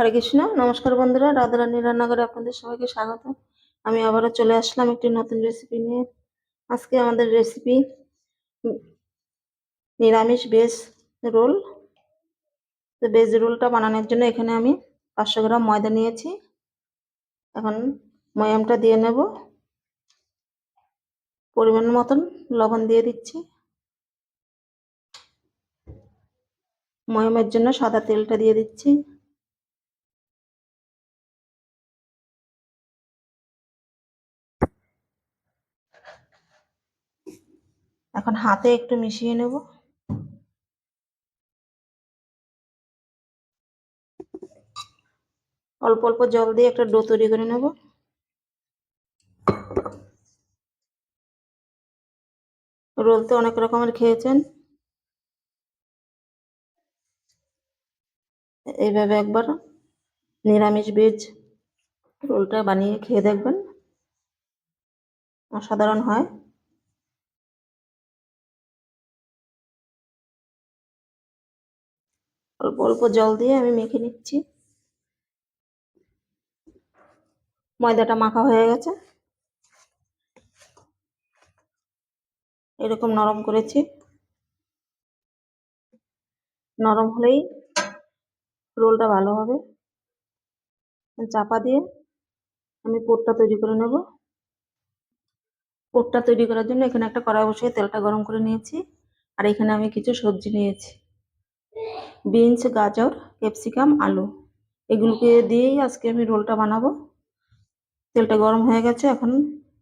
হরে কৃষ্ণ, নমস্কার বন্ধুরা রাধারানী রান্নাঘরে আপনাদের সবাইকে স্বাগত। আমি আবারও চলে আসলাম একটি নতুন রেসিপি নিয়ে। আজকে আমাদের রেসিপি নিরামিষ ভেজ রোল। তো ভেজ রোলটা বানানোর জন্য এখানে আমি পাঁচশো গ্রাম ময়দা নিয়েছি। এখন ময়ামটা দিয়ে নেব। পরিমাণ মতন লবণ দিয়ে দিচ্ছি। ময়ামের জন্য সাদা তেলটা দিয়ে দিচ্ছি। এখন হাতে একটু মিশিয়ে নেব। অল্প অল্প জল দিয়ে একটা ডো তৈরি করে নেব। রোল তো অনেক রকমের খেয়েছেন। এইভাবে একবার নিরামিষ বীজ রোলটা বানিয়ে খেয়ে দেখবেন। অসাধারণ হয়। অল্প অল্প জল দিয়ে আমি মেখে নিচ্ছি। ময়দাটা মাখা হয়ে গেছে। এরকম নরম করেছি। নরম হলেই রোলটা ভালো হবে। চাপা দিয়ে আমি পোটটা তৈরি করে নেব। পোটটা তৈরি করার জন্য এখানে একটা কড়াই বসিয়ে তেলটা গরম করে নিয়েছি। আর এখানে আমি কিছু সবজি নিয়েছি। বিনস, গাজর, ক্যাপসিকাম, আলু। এগুলোকে দিয়েই আজকে আমি রোলটা বানাবো। তেলটা গরম হয়ে গেছে, এখন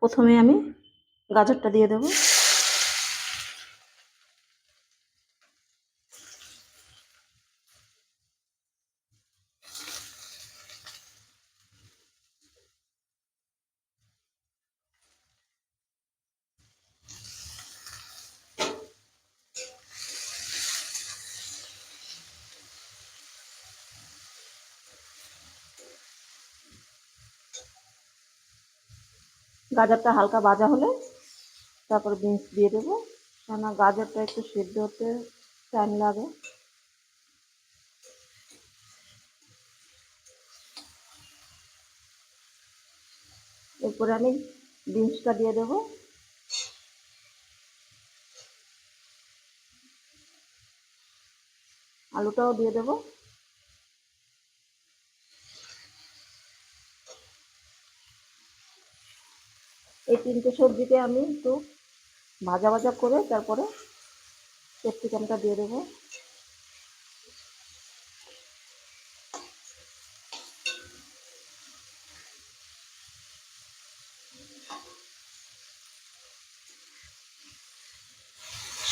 প্রথমে আমি গাজরটা দিয়ে দেবো। গাজরটা হালকা ভাজা হলে তারপর বিনস দিয়ে দেবো। কেননা গাজরটা একটু সেদ্ধ হতে টাইম লাগে। এরপরে আমি বিনসটা দিয়ে দেবো। আলুটাও দিয়ে দেবো। তিনটে সবজিকে আমি একটু ভাজা ভাজা করে তারপরে ক্যাপসিকামটা দিয়ে দেবো।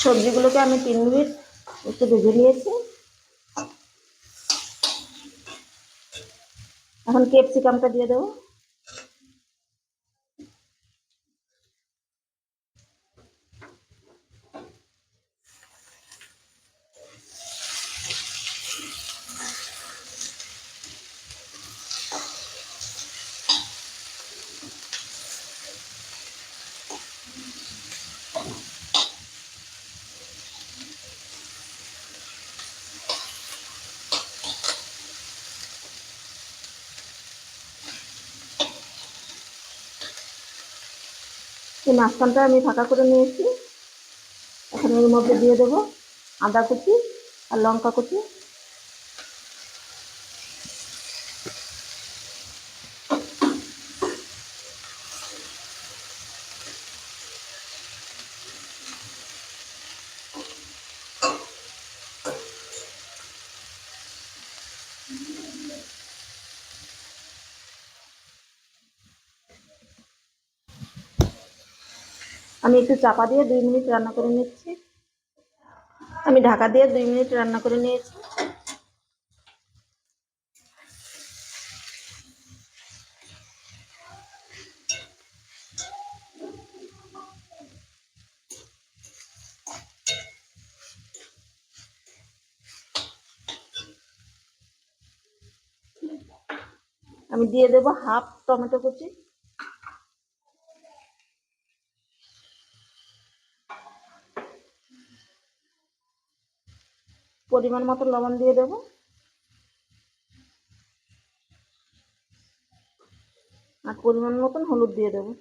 সবজিগুলোকে আমি তিন মিনিট একটু ভেজে নিয়েছি। এখন ক্যাপসিকামটা দিয়ে দেবো। এই মাঝখানটা আমি ফাঁকা করে নিয়েছি। এখন এর মধ্যে দিয়ে দেবো আদা কুচি আর লঙ্কা কুচি। আমি একটু চাপা দিয়ে দুই মিনিট রান্না করে নিচ্ছি। আমি ঢাকা দিয়ে দুই মিনিট রান্না করে নিয়েছি। আমি দিয়ে দেবো হাফ টমেটো কুচি। পরিমাণ মতো লবণ দিয়ে দেবো। আর পরিমাণ মতন হলুদ দিয়ে দেবো।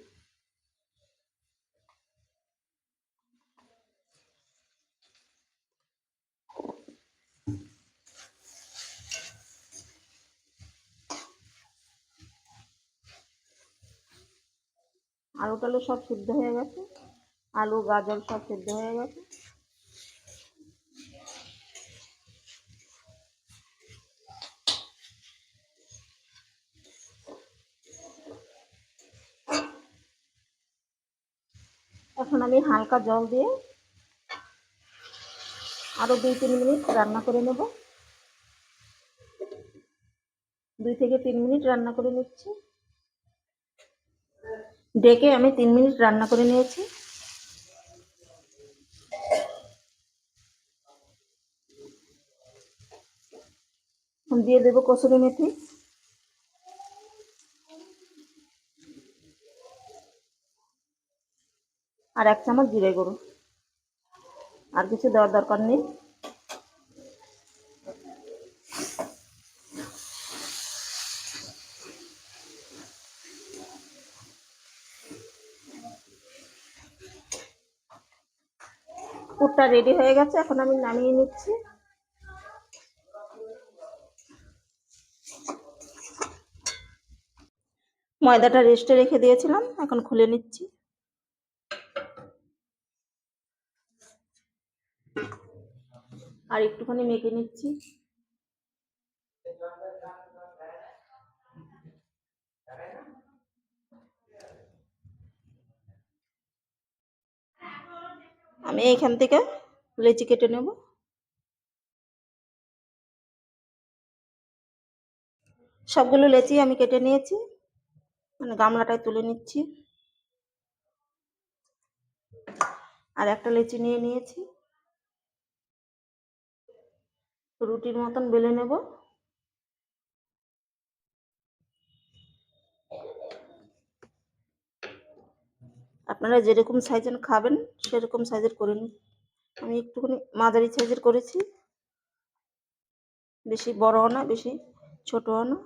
আলু টালু সব সিদ্ধ হয়ে গেছে। আলু, গাজর সব সিদ্ধ হয়ে গেছে। এখন আমি হালকা জল দিয়ে আরও দুই, তিন মিনিট রান্না করে নেব। দুই থেকে তিন মিনিট রান্না করে নিচ্ছি। ডেকে আমি তিন মিনিট রান্না করে নিয়েছি। দিয়ে দেবো কসুরি মেথি। আর এক চামচ জিরে গুঁড়ো। আর কিছু দেওয়ার দরকার নেই। পুরটা রেডি হয়ে গেছে, এখন আমি নামিয়ে নিচ্ছি। ময়দাটা রেস্টে রেখে দিয়েছিলাম, এখন খুলে নিচ্ছি। আর একটুখানি মেখে নিচ্ছি। আমি এইখান থেকে লেচি কেটে নেব। সবগুলো লেচি আমি কেটে নিয়েছি মানে গামলাটায় তুলে নিচ্ছি। আর একটা লেচি নিয়ে নিয়েছি। রুটির মতন বেলে নেব। আপনারা যেরকম সাইজের খাবেন, সেরকম সাইজের করে নিন। আমি একটুখানি মাদারি সাইজের করেছি। বেশি বড়ও না, বেশি ছোটও না।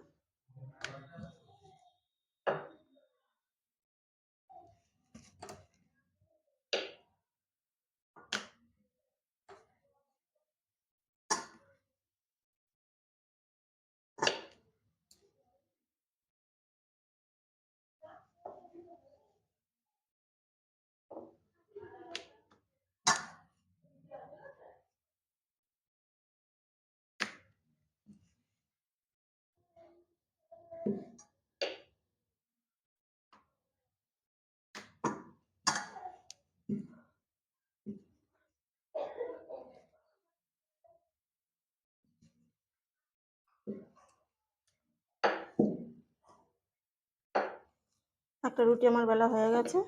একটা রুটি আমার বেলা হয়ে গেছে।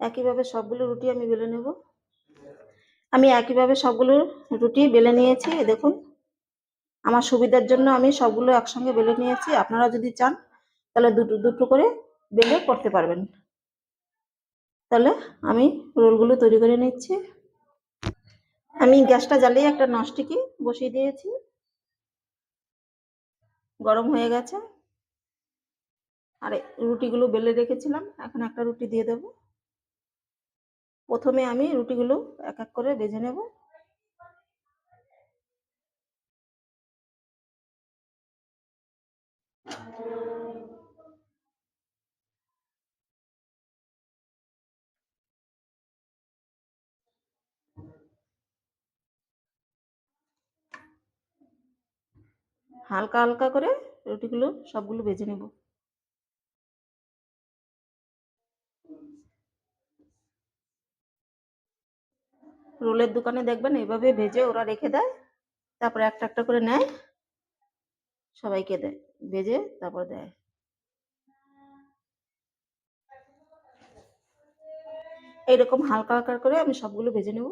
একইভাবে সবগুলো রুটি আমি বেলে নেব। আমি একইভাবে সবগুলো রুটি বেলে নিয়েছি দেখুন। আমার সুবিধার জন্য আমি সবগুলো একসঙ্গে বেলে নিয়েছি। আপনারা যদি চান, তাহলে দুটো দুটো করে বেলে করতে পারবেন। তাহলে আমি রোলগুলো তৈরি করে নিচ্ছি। আমি গ্যাসটা জ্বালিয়ে একটা নস্টিকি বসিয়ে দিয়েছি। গরম হয়ে গেছে। আর রুটিগুলো বেলে রেখেছিলাম। এখন একটা রুটি দিয়ে দেব। প্রথমে আমি রুটিগুলো এক এক করে বেজে নেব। হালকা হালকা করে রুটিগুলো সবগুলো ভেজে নেব। রোলের দোকানে দেখবেন এইভাবে ভেজে ওরা রেখে দেয়, তারপরে একটা একটা করে নেয়, সবাইকে দেয়, ভেজে তারপর দেয়। এইরকম হালকা হালকা করে আমি সবগুলো ভেজে নেব।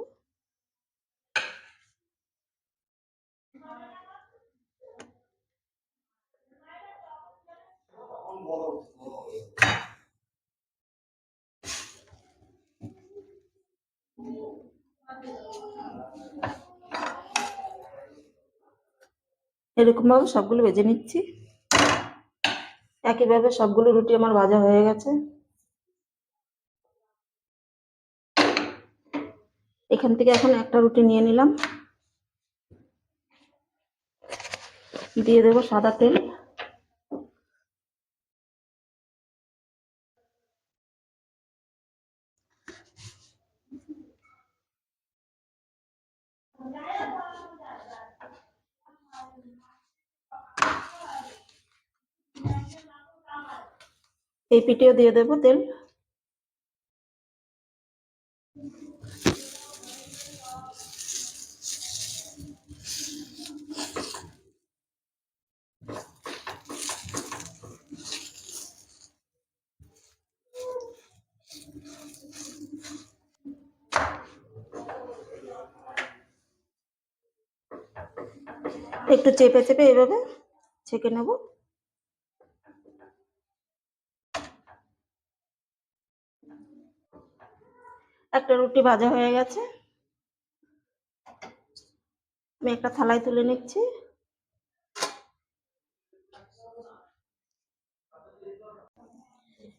এরকমভাবে সবগুলো ভেজে নিচ্ছি। একইভাবে সবগুলো রুটি আমার ভাজা হয়ে গেছে। এখান থেকে এখন একটা রুটি নিয়ে নিলাম। দিয়ে দেবো সাদা তেল। এই পিঠেও দিয়ে দেবো তেল। একটু চেপে চেপে এইভাবে ছেঁকে নেব একটা রুটি ভাজা হয়ে গেছে। আমি একটা থালায় তুলে নিচ্ছি।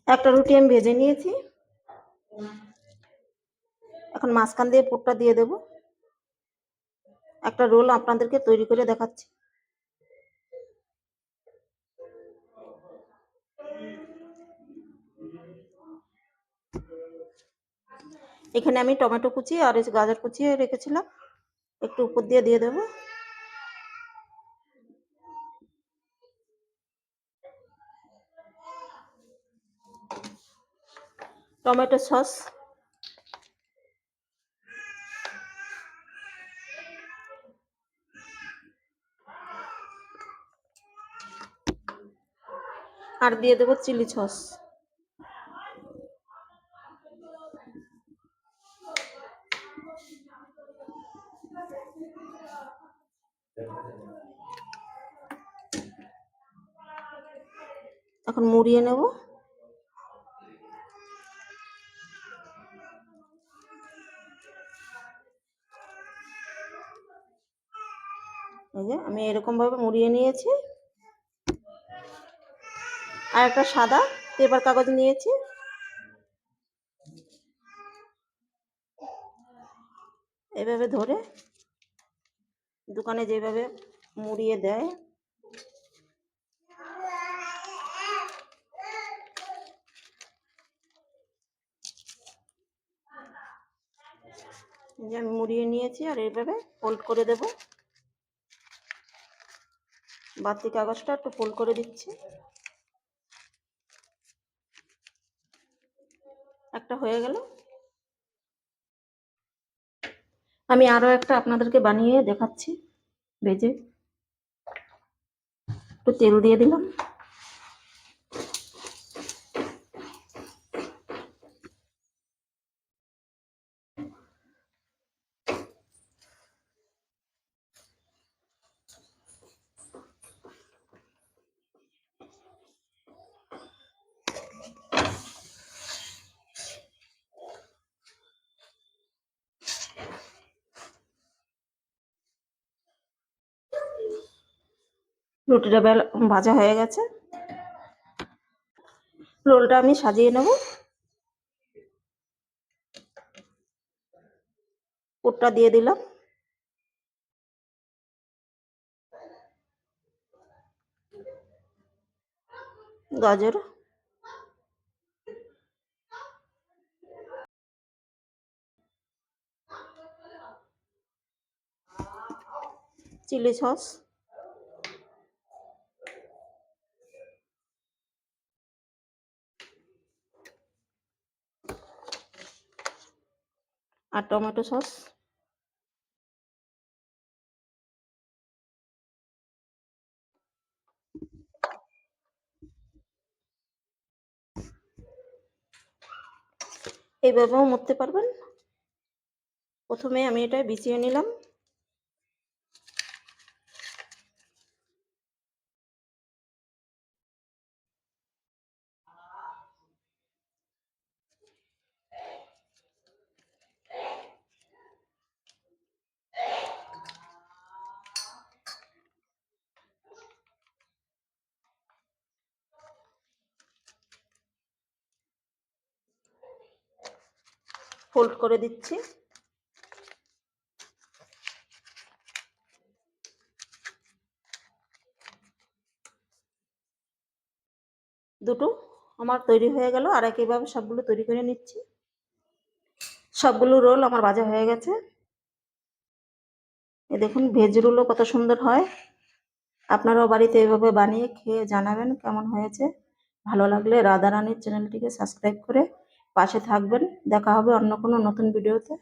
একটা রুটি আমি ভেজে নিয়েছি। এখন মাঝখান দিয়ে পুরটা দিয়ে দেব। একটা রোল আপনাদেরকে তৈরি করে দেখাচ্ছি। এখানে আমি টমেটো কুচি আর গাজর কুচিয়ে রেখেছিলাম। একটু উপর দিয়ে দিয়ে দেবো। Tomato sauce. আর দিয়ে দেবো চিলি সস। এখন মুড়িয়ে নেব। আমি এরকম ভাবে মুড়িয়ে নিয়েছি। আর একটা সাদা পেপার কাগজ নিয়েছি। এভাবে ধরে দোকানে যেভাবে মুড়িয়ে দেয়। যে আমি মুড়িয়ে নিয়েছি আর এইভাবে ফোল্ড করে দেব। বাতি কাগজটা একটু ফোল্ড করে দিচ্ছি। একটা হয়ে গেল। আমি আরও একটা আপনাদেরকে বানিয়ে দেখাচ্ছি। ভেজে। একটু তেল দিয়ে দিলাম। রুটিটা ভাজা হয়ে গেছে। রোলটা আমি সাজিয়ে নেব। পুরটা দিয়ে দিলাম। গাজর। Chilli sauce. আর টমেটো সস। এইভাবেও মরতে পারবেন। প্রথমে আমি এটা বিছিয়ে নিলাম। ফোল্ড করে দিচ্ছি। দুটো আমার তৈরি হয়ে গেল, আর একইভাবে সবগুলো তৈরি করে নিচ্ছি। সবগুলো রোল আমার ভাজা হয়ে গেছে। এ দেখুন, ভেজ রোলও কত সুন্দর হয়। আপনারাও বাড়িতে এভাবে বানিয়ে খেয়ে জানাবেন কেমন হয়েছে। ভালো লাগলে রাধারানীর চ্যানেলটিকে সাবস্ক্রাইব করে পাশে থাকবেন। দেখা হবে অন্য কোনো নতুন ভিডিওতে।